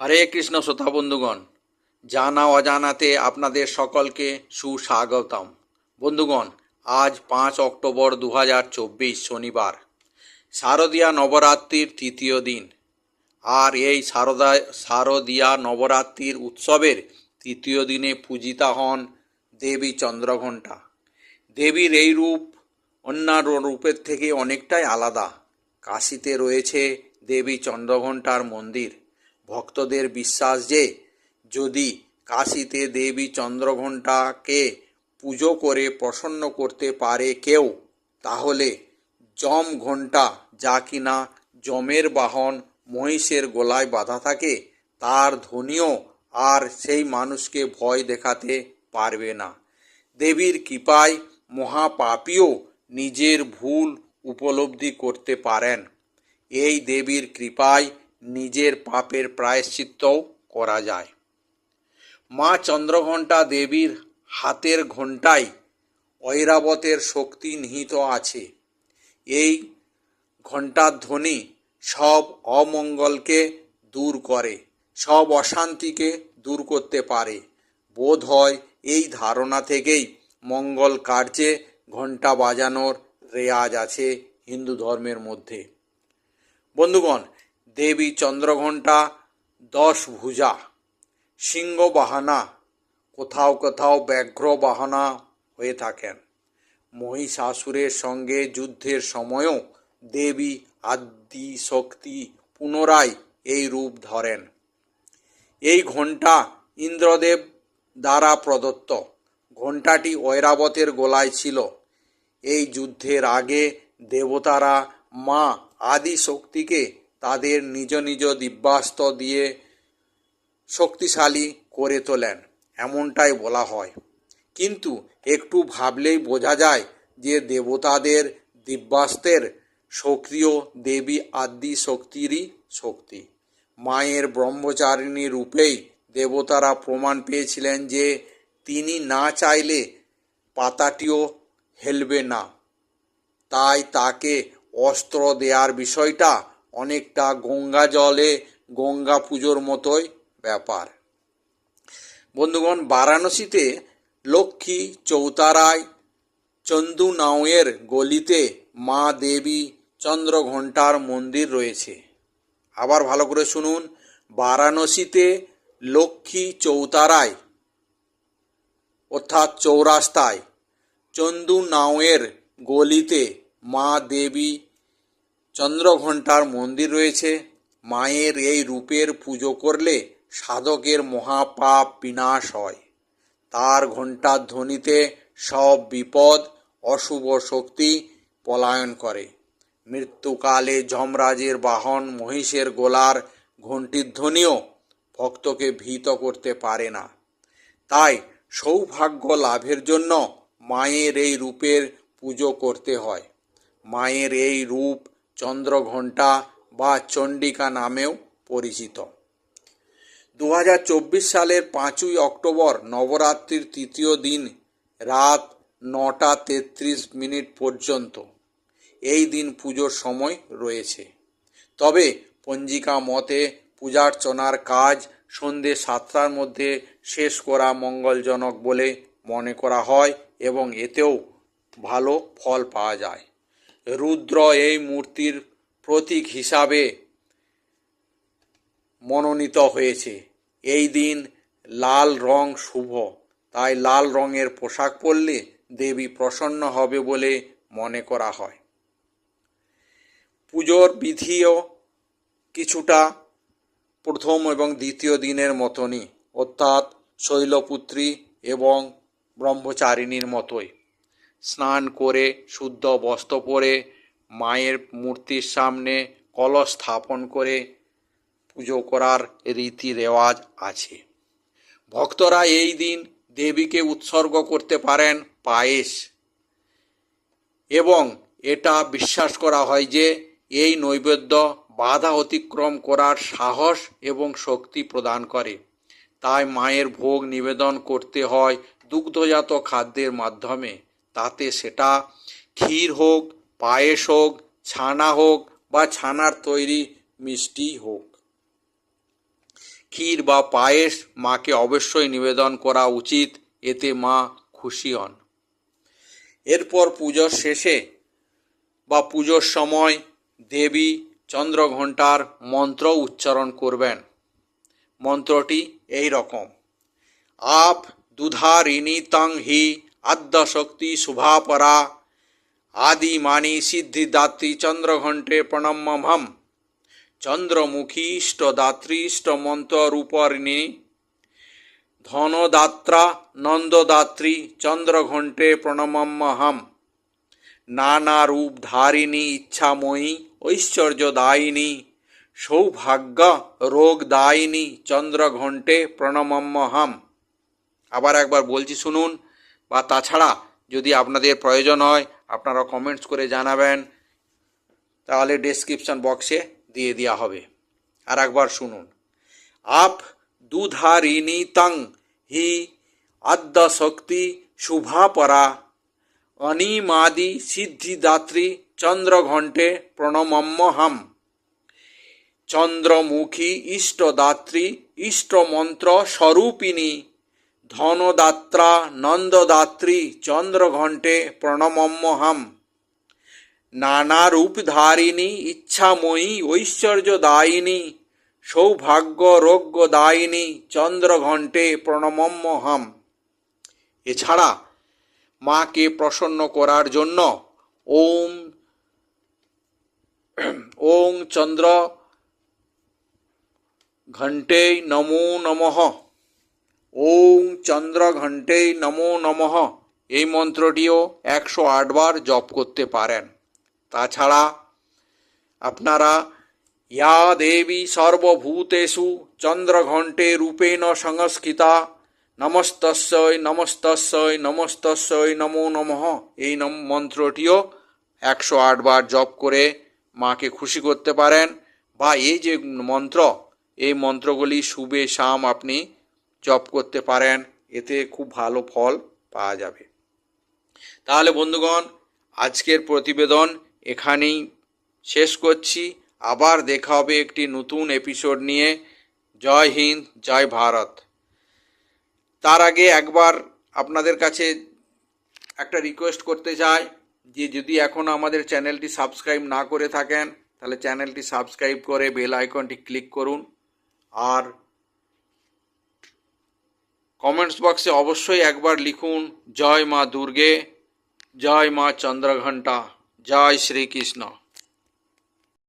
হরে কৃষ্ণ শ্রোতা বন্ধুগণ, জানা অজানাতে আপনাদের সকলকে সুস্বাগতম। বন্ধুগণ, আজ পাঁচ অক্টোবর দু হাজার চব্বিশ শনিবার, শারদীয়া নবরাত্রির তৃতীয় দিন। আর এই শারদা, শারদীয়া নবরাত্রির উৎসবের তৃতীয় দিনে পূজিতা হন দেবী চন্দ্রঘণ্টা। দেবীর এই রূপ অন্যান্য রূপের থেকে অনেকটাই আলাদা। কাশিতে রয়েছে দেবী চন্দ্রঘণ্টার মন্দির। ভক্তদের বিশ্বাস যে যদি কাশিতে দেবী চন্দ্রঘণ্টাকে পুজো করে প্রসন্ন করতে পারে কেউ, তাহলে যম ঘণ্টা যা কিনা যমের বাহন মহিষের গলায় বাঁধা থাকে, তার ধ্বনিও আর সেই মানুষকে ভয় দেখাতে পারবে না। দেবীর কৃপায় মহাপাপীও নিজের ভুল উপলব্ধি করতে পারেন। এই দেবীর কৃপায় নিজের পাপের প্রায়শ্চিত্তও করা যায়। মা চন্দ্রঘণ্টা দেবীর হাতের ঘণ্টায় ঐরাবতের শক্তি নিহিত আছে। এই ঘণ্টার ধ্বনি সব অমঙ্গলকে দূর করে, সব অশান্তিকে দূর করতে পারে। বোধ হয় এই ধারণা থেকেই মঙ্গল কার্যে ঘণ্টা বাজানোর রেয়াজ আছে হিন্দু ধর্মের মধ্যে। বন্ধুগণ দেবী চন্দ্রঘণ্টা, দশ ভুজা সিংহ বাহানা কোথাও কোথাও ব্যাঘ্র বাহানা হয়ে থাকেন। মহিষাসুরের সঙ্গে যুদ্ধের সময়ও দেবী আদি শক্তি পুনরায় এই রূপ ধরেন। এই ঘণ্টা ইন্দ্রদেব দ্বারা প্রদত্ত। ঘণ্টাটি ঐরাবতের গলায় ছিল। এই যুদ্ধের আগে দেবতারা মা আদি শক্তিকে তাদের নিজ নিজ দিব্যাস্ত্র দিয়ে শক্তিশালী করে তোলেন, এমনটাই বলা হয়। কিন্তু একটু ভাবলেই বোঝা যায় যে দেবতাদের দিব্যাস্ত্রের সক্রিয় দেবী আদি শক্তিরই শক্তি। মায়ের ব্রহ্মচারিণী রূপেই দেবতারা প্রমাণ পেয়েছিলেন যে তিনি না চাইলে পাতাটিও হেলবে না। তাই তাকে অস্ত্র দেওয়ার বিষয়টা অনেকটা গঙ্গা জলে গঙ্গা পুজোর মতোই ব্যাপার। বন্ধুগণ, বারাণসীতে লক্ষ্মী চৌতারায় চন্দু নাওয়ের গলিতে মা দেবী চন্দ্রঘণ্টার মন্দির রয়েছে। আবার ভালো করে শুনুন, বারাণসীতে লক্ষ্মী চৌতারায়, অর্থাৎ চৌরাস্তায়, চন্দু নাওয়ের গলিতে মা দেবী চন্দ্রঘণ্টার মন্দির রয়েছে। মায়ের এই রূপের পুজো করলে সাধকের মহাপাপ বিনাশ হয়। তার ঘণ্টার ধ্বনিতে সব বিপদ, অশুভ শক্তি পলায়ন করে। মৃত্যুকালে যমরাজের বাহন মহিষের গোলার ঘণ্টির ধ্বনিও ভক্তকে ভীত করতে পারে না। তাই সৌভাগ্য লাভের জন্য মায়ের এই রূপের পুজো করতে হয়। মায়ের এই রূপ চন্দ্রঘণ্টা বা চণ্ডিকা নামেও পরিচিত। দু হাজার চব্বিশ সালের পাঁচই অক্টোবর নবরাত্রির তৃতীয় দিন রাত নটা তেত্রিশ মিনিট পর্যন্ত এই দিন পুজোর সময় রয়েছে। তবে পঞ্জিকা মতে পূজার্চনার কাজ সন্ধে সাতটার মধ্যে শেষ করা মঙ্গলজনক বলে মনে করা হয় এবং এতেও ভালো ফল পাওয়া যায়। রুদ্র এই মূর্তির প্রতীক হিসাবে মনোনীত হয়েছে। এই দিন লাল রং শুভ। তাই লাল রঙের পোশাক পরলে দেবী প্রসন্ন হবে বলে মনে করা হয়। পুজোর বিধিও কিছুটা প্রথম এবং দ্বিতীয় দিনের মতনই। অর্থাৎ শৈলপুত্রী এবং ব্রহ্মচারিণীর মতোই। স্নান করে, শুদ্ধ বস্ত্র পরে, মায়ের মূর্তির সামনে কলস স্থাপন করে পুজো করার রীতি রেওয়াজ আছে। ভক্তরা এই দিন দেবীকে উৎসর্গ করতে পারেন পায়েস এবং এটা বিশ্বাস করা হয় যে এই নৈবেদ্য বাধা অতিক্রম করার সাহস এবং শক্তি প্রদান করে। তাই মায়ের ভোগ নিবেদন করতে হয় দুগ্ধজাত খাদ্যের মাধ্যমে। তাতে সেটা ক্ষীর হোক, পায়েস হোক, ছানা হোক বা ছানার তৈরি মিষ্টি হোক। ক্ষীর বা পায়েস মাকে অবশ্যই নিবেদন করা উচিত, এতে মা খুশি হন। এরপর পুজোর শেষে বা পুজোর সময় দেবী চন্দ্রঘণ্টার মন্ত্র উচ্চারণ করবেন। মন্ত্রটি এই রকম। আপ দুধারিণী তং হি আদ্য শক্তি শুভাপরা আদি মানি সিদ্ধিদাত্রী, চন্দ্রঘণ্টে প্রণম্যম চন্দ্রমুখী, ইষ্টদাত্রী ইষ্টমন্ত্ররূপরিণী ধনদাত্রা, নন্দদাত্রী, চন্দ্রঘণ্টে প্রণমম্যহম নানা রূপ ধারিণী, ইচ্ছাময়ী, ঐশ্বর্যদায়িনী, সৌভাগ্য রোগদায়িনী, চন্দ্রঘণ্টে প্রণমম্যহম আবার একবার বলছি শুনুন বা তাছাড়া যদি আপনাদের প্রয়োজন হয়, আপনারা কমেন্টস করে জানাবেন। তাহলে ডেসক্রিপশন বক্সে দিয়ে দেওয়া হবে। আর একবার শুনুন। আপ দুধারিণী তং হি আদ্য শক্তি শুভাপরা অনিমাদি সিদ্ধিদাত্রী চন্দ্রঘণ্টে প্রণমম্যহম চন্দ্রমুখী ইষ্টদাত্রী ইষ্টমন্ত্র স্বরূপিণী ধনদাত্রা নন্দদাত্রী চন্দ্রঘণ্টে প্রণমম্যহম নানা রূপধারিণী ইচ্ছাময়ী, ঐশ্বর্যদায়িনী সৌভাগ্য রোগ্যদায়িনী চন্দ্রঘণ্টে প্রণমম্যহম এছাড়া মাকে প্রসন্ন করার জন্য ওম ওং চন্দ্র ঘণ্টে নমো নমঃ। ওং চন্দ্র ঘণ্টে নমো নমঃ। এই মন্ত্রটিও একশো আটবার জপ করতে পারেন। তাছাড়া আপনারা ইয়া দেবী সর্বভূতেষু চন্দ্রঘণ্টে রূপেণ সংস্কৃতা নমস্তস্যই নমস্তস্যই নমস্তস্যই নমো নমঃ। এই নম মন্ত্রটিও একশো আটবার জপ করে মাকে খুশি করতে পারেন। বা এই যে মন্ত্র, এই মন্ত্রগুলি শুভে শাম আপনি জপ করতে পারেন, এতে খুব ভালো ফল পাওয়া যাবে। তাহলে বন্ধুগণ, আজকের প্রতিবেদন এখানেই শেষ করছি। আবার দেখা হবে একটি নতুন এপিসোড নিয়ে। জয় হিন্দ, জয় ভারত। তার আগে একবার আপনাদের কাছে একটা রিকোয়েস্ট করতে চাই যে, যদি এখনও আমাদের চ্যানেলটি সাবস্ক্রাইব না করে থাকেন, তাহলে চ্যানেলটি সাবস্ক্রাইব করে বেল আইকনটি ক্লিক করুন। আর কমেন্টস বক্সে অবশ্যই একবার লিখুন জয় মা দুর্গে জয় মা চন্দ্রঘণ্টা জয় শ্রীকৃষ্ণ।